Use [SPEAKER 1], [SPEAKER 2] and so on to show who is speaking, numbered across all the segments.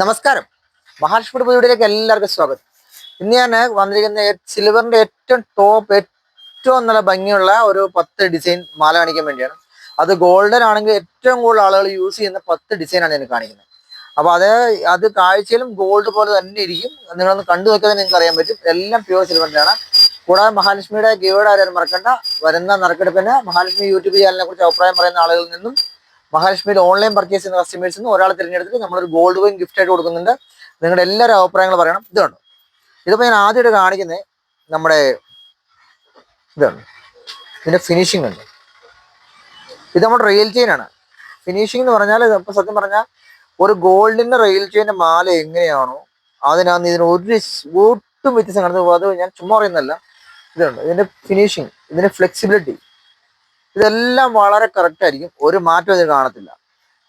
[SPEAKER 1] നമസ്കാരം. മഹാലക്ഷ്മിയുടെ വീഡിയോയിലേക്ക് എല്ലാവർക്കും സ്വാഗതം. ഇന്ന് ഞാൻ വന്നിരിക്കുന്ന സിൽവറിന്റെ ഏറ്റവും ടോപ്പ് ഏറ്റവും നല്ല ഭംഗിയുള്ള ഒരു പത്ത് ഡിസൈൻ മാല കാണിക്കാൻ വേണ്ടിയാണ്. അത് ഗോൾഡൻ ആണെങ്കിൽ ഏറ്റവും കൂടുതൽ ആളുകൾ യൂസ് ചെയ്യുന്ന പത്ത് ഡിസൈനാണ് ഞാൻ കാണിക്കുന്നത്. അപ്പൊ അത് അത് കാഴ്ചയിലും ഗോൾഡ് പോലെ തന്നെ ഇരിക്കും. നിങ്ങളൊന്ന് കണ്ടു നോക്കിയാൽ നിങ്ങൾക്ക് അറിയാൻ പറ്റും. എല്ലാം പ്യുവർ ആണ് കൂടാതെ മഹാലക്ഷ്മിയുടെ ഗീവേഡ് ആരും മറക്കണ്ട. വരുന്ന നറുക്കെടുപ്പിന് മഹാലക്ഷ്മി യൂട്യൂബ് ചാനലിനെ കുറിച്ച് അഭിപ്രായം പറയുന്ന ആളുകളിൽ നിന്നും മഹാലക്ഷ്മിയിൽ ഓൺലൈൻ പർച്ചേസ് ചെയ്യുന്ന കസ്റ്റമേഴ്സിൽ നിന്ന് ഒരാൾ തിരഞ്ഞെടുത്തിട്ട് നമ്മളൊരു ഗോൾഡ് കോയിൻ ഗിഫ്റ്റ് ആയിട്ട് കൊടുക്കുന്നുണ്ട്. നിങ്ങളുടെ എല്ലാവരും അഭിപ്രായങ്ങൾ പറയണം. ഇതുണ്ട് ഇതിപ്പോൾ ഞാൻ ആദ്യമായിട്ട് കാണിക്കുന്നത് നമ്മുടെ ഇതാണ്. ഇതിന്റെ ഫിനിഷിംഗ് ഉണ്ട് ഇത് നമ്മുടെ റെയിൽ ചെയിൻ ആണ്. ഫിനിഷിംഗ് എന്ന് പറഞ്ഞാൽ സത്യം പറഞ്ഞാൽ ഒരു ഗോൾഡിന്റെ റെയിൽ ചെയിന്റെ മാല എങ്ങനെയാണോ അതിനകത്ത് ഇതിന് ഒരു ഒട്ടും വ്യത്യസ്തം കാണുന്നത് അത് ഞാൻ ചുമ്മാ പറയുന്നതല്ല. ഇതുണ്ട് ഇതിന്റെ ഫിനിഷിംഗ് ഇതിന്റെ ഫ്ലെക്സിബിലിറ്റി ഇതെല്ലാം വളരെ കറക്റ്റ് ആയിരിക്കും. ഒരു മാറ്റം ഇതിന് കാണത്തില്ല.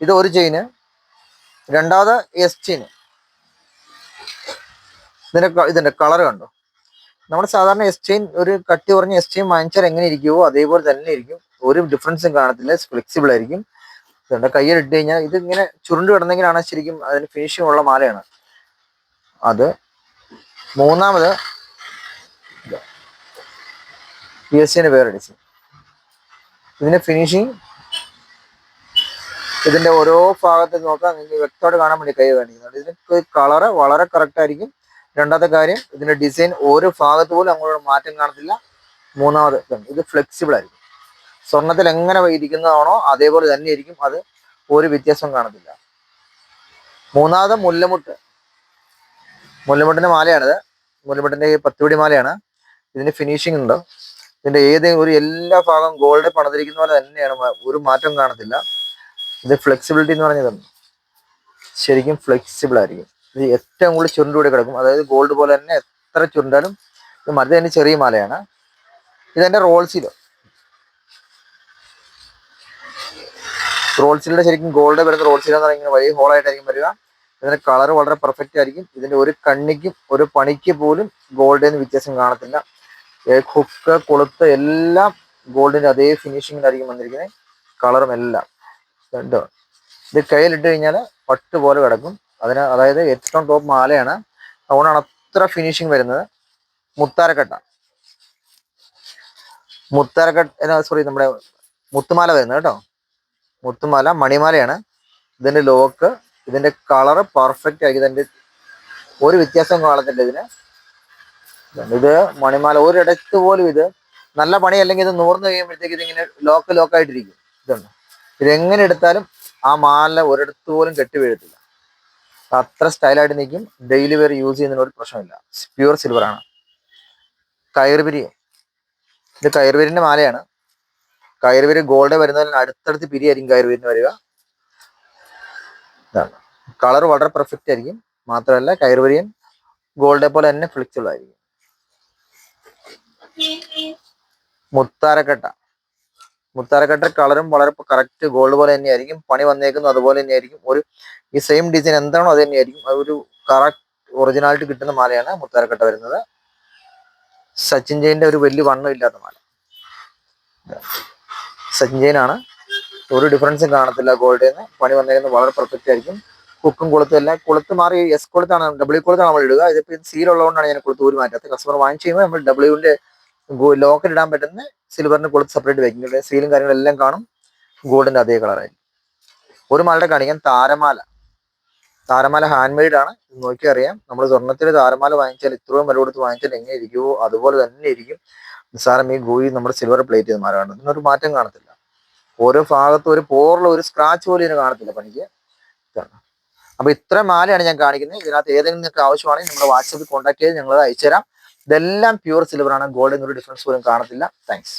[SPEAKER 1] ഇത് ഒരു ചെയിന് രണ്ടാമത് എസ് ചെയിന് ഇതിന്റെ ഇതിന്റെ കളർ കണ്ടോ? നമ്മൾ സാധാരണ എസ് ചെയിൻ ഒരു കട്ടി കുറഞ്ഞ എസ് ചെയിൻ വാങ്ങിച്ചാൽ എങ്ങനെ ഇരിക്കുമോ അതേപോലെ തന്നെ ഇരിക്കും. ഒരു ഡിഫറൻസും കാണത്തില്ല. ഫ്ലെക്സിബിൾ ആയിരിക്കും. ഇതുണ്ട്. കയ്യിൽ ഇട്ട് കഴിഞ്ഞാൽ ഇത് ഇങ്ങനെ ചുരുണ്ട് കിടന്നെങ്കിലാണ് ശരിക്കും അതിന് ഫിനിഷിംഗ് ഉള്ള മാലയാണ്. അത് മൂന്നാമത് പി എസ് സിന്റെ വേറെ ഡിസൈൻ ഇതിന്റെ ഫിനിഷിങ് ഇതിന്റെ ഓരോ ഭാഗത്ത് നോക്കാം. നിങ്ങൾക്ക് വ്യക്തമായിട്ട് കാണാൻ വേണ്ടി കൈ കാണിക്കുന്നുണ്ട് ഇതിന് കളറ് വളരെ കറക്റ്റ് ആയിരിക്കും. രണ്ടാമത്തെ കാര്യം ഇതിന്റെ ഡിസൈൻ ഓരോ ഭാഗത്ത് പോലും അങ്ങോട്ട് മാറ്റം കാണത്തില്ല. മൂന്നാമത് ഇത് ഫ്ലെക്സിബിൾ ആയിരിക്കും. സ്വർണത്തിൽ എങ്ങനെ ഇരിക്കുന്നതാണോ അതേപോലെ തന്നെ ഇരിക്കും. അത് ഒരു വ്യത്യാസം കാണത്തില്ല. മൂന്നാമത് മുല്ലമുട്ട്. മുല്ലമുട്ടിന്റെ മാലയാണിത്. മുല്ലമുട്ടിന്റെ പത്തുപിടി മാലയാണ്. ഇതിന് ഫിനിഷിംഗ് ഉണ്ട്. ഇതിന്റെ ഏത് ഒരു എല്ലാ ഭാഗം ഗോൾഡ് പണിതിരിക്കുന്ന പോലെ തന്നെയാണ് ഒരു മാറ്റം കാണത്തില്ല. ഇത് ഫ്ലെക്സിബിലിറ്റി എന്ന് പറഞ്ഞതാണ് ശരിക്കും ഫ്ലെക്സിബിൾ ആയിരിക്കും. ഇത് ഏറ്റവും കൂടുതൽ ചുരുണ്ടുകൂടി കിടക്കും. അതായത് ഗോൾഡ് പോലെ തന്നെ എത്ര ചുരുണ്ടാലും ഇത് മറ്റേ തന്നെ ചെറിയ മാലയാണ്. ഇതെന്റെ റോൾസിലോ റോൾസിലെ ശരിക്കും ഗോൾഡ് വരുന്ന റോൾസില എന്ന് പറയുന്നത് വലിയ ഹോളായിട്ടായിരിക്കും വരിക. ഇതിന്റെ കളർ വളരെ പെർഫെക്റ്റ് ആയിരിക്കും. ഇതിന്റെ ഒരു കണ്ണിക്കും ഒരു പണിക്ക് പോലും ഗോൾഡിന് വ്യത്യാസം കാണത്തില്ല. ഹുക്ക് കൊളുത്ത് എല്ലാം ഗോൾഡിന്റെ അതേ ഫിനിഷിങ്ങിലായിരിക്കും വന്നിരിക്കുന്നത് കളറും എല്ലാം. കണ്ടോ? ഇത് കയ്യിലിട്ട് കഴിഞ്ഞാൽ പട്ട് പോലെ കിടക്കും. അതിന് അതായത് ഏറ്റവും ടോപ്പ് മാലയാണ്. അതുകൊണ്ടാണ് അത്ര ഫിനിഷിങ് വരുന്നത്. മുത്താരക്കട്ട. മുത്താരക്കട്ട സോറി നമ്മുടെ മുത്തുമാല വരുന്നത് കേട്ടോ. മുത്തുമാല മണിമാലയാണ്. ഇതിന്റെ ലോക്ക് ഇതിന്റെ കളറ് പെർഫെക്റ്റ് ആയിരിക്കും. ഇതിന്റെ ഒരു വ്യത്യാസം കാണത്തില്ല ഇതിന്. ഇത് മണിമാല ഒരിടത്ത് പോലും ഇത് നല്ല പണി അല്ലെങ്കിൽ ഇത് നൂർന്ന് കഴിയുമ്പോഴത്തേക്ക് ഇതിങ്ങനെ ലോക്ക് ലോക്കായിട്ടിരിക്കും ഇതുണ്ട്. ഇതെങ്ങനെ എടുത്താലും ആ മാല ഒരിടത്ത് പോലും കെട്ടി വീഴത്തില്ല. അത്ര സ്റ്റൈലായിട്ട് നിൽക്കും. ഡെയിലി വെയർ യൂസ് ചെയ്യുന്നതിന് ഒരു പ്രശ്നമില്ല പ്യൂർ സിൽവർ ആണ്. കയർപിരി ഇത് കയർപിരിന്റെ മാലയാണ്. കയർപിരി ഗോൾഡ് വരുന്നതിന് അടുത്തടുത്ത് പിരിയായിരിക്കും കയർപിരിന് വരിക. ഇതാണ്. കളർ വളരെ പെർഫെക്റ്റ് ആയിരിക്കും. മാത്രമല്ല കയറുപിരിയൻ ഗോൾഡെ പോലെ തന്നെ ഫ്ലെക്സിബിൾ ആയിരിക്കും. മുത്താരക്കട്ട. മുത്താരക്കട്ട കളറും വളരെ കറക്റ്റ് ഗോൾഡ് പോലെ തന്നെയായിരിക്കും. പണി വന്നേക്കുന്നത് അതുപോലെ തന്നെയായിരിക്കും. ഒരു ഈ സെയിം ഡിസൈൻ എന്താണോ അത് തന്നെയായിരിക്കും. ഒരു കറക്റ്റ് ഒറിജിനാലിറ്റി കിട്ടുന്ന മാലയാണ് മുത്താരക്കട്ട വരുന്നത്. സച്ചിൻ ജയിന്റെ ഒരു വലിയ വണ്ണം ഇല്ലാത്ത മാല. സച്ചിൻ ജയിനാണ് ഒരു ഡിഫറൻസും കാണത്തില്ല ഗോൾഡിൽ നിന്ന് പണി വന്നേക്കുന്നത് വളരെ പെർഫെക്റ്റ് ആയിരിക്കും. കുക്കും കൊളുത്തും എല്ലാം. കൊളുത്ത് മാറി എസ് കൊളുത്താണ് ഡബ്ല്യു കൊളുത്താണ് നമ്മൾ ഇടുക. ഇതിപ്പോൾ സീലുള്ളതുകൊണ്ടാണ് ഞാൻ കൊളുത്ത് ഊരി മാറ്റാത്തത്. കസ്റ്റമർ വാങ്ങിച്ചു കഴിയുമ്പോൾ നമ്മൾ ഡബ്ല്യുവിന്റെ ലോക്കൽ ഇടാൻ പറ്റുന്ന സിൽവറിന് കൊടുത്ത് സെപ്പറേറ്റ് വെക്കും ഇവിടെ സീലും കാര്യങ്ങളെല്ലാം കാണും. ഗോൾഡിന്റെ അതേ കളറായിരിക്കും ഒരു മാലയുടെ കാണിക്കാൻ താരമാല. താരമാല ഹാൻഡ് മെയ്ഡ് ആണ്. നോക്കി അറിയാം. നമ്മൾ സ്വർണത്തിൽ താരമാല വാങ്ങിച്ചാൽ ഇത്രയും വില കൊടുത്ത് വാങ്ങിച്ചാൽ എങ്ങനെ ഇരിക്കുമോ അതുപോലെ തന്നെ ഇരിക്കും. നിസ്സാരം ഈ ഗോയി നമ്മുടെ സിൽവർ പ്ലേറ്റ് ചെയ്ത് മാറാണ് ഇതിനൊരു മാറ്റം കാണത്തില്ല. ഓരോ ഭാഗത്തും ഒരു പോറുള്ള ഒരു സ്ക്രാച്ച് പോലും ഇതിന് കാണത്തില്ല പണിക്ക്. അപ്പൊ ഇത്ര മാലയാണ് ഞാൻ കാണിക്കുന്നത്. ഇതിനകത്ത് ഏതെങ്കിലും നിങ്ങൾക്ക് ആവശ്യമാണെങ്കിൽ നമ്മുടെ വാട്സപ്പിൽ കോൺടാക്ട് ചെയ്ത് ഞങ്ങൾ അയച്ചുതരാം. ഇതെല്ലാം പ്യുവർ സിൽവർ ആണ്. ഗോൾഡിന് ഒരു ഡിഫറൻസ് പോലും കാണത്തില്ല. താങ്ക്സ്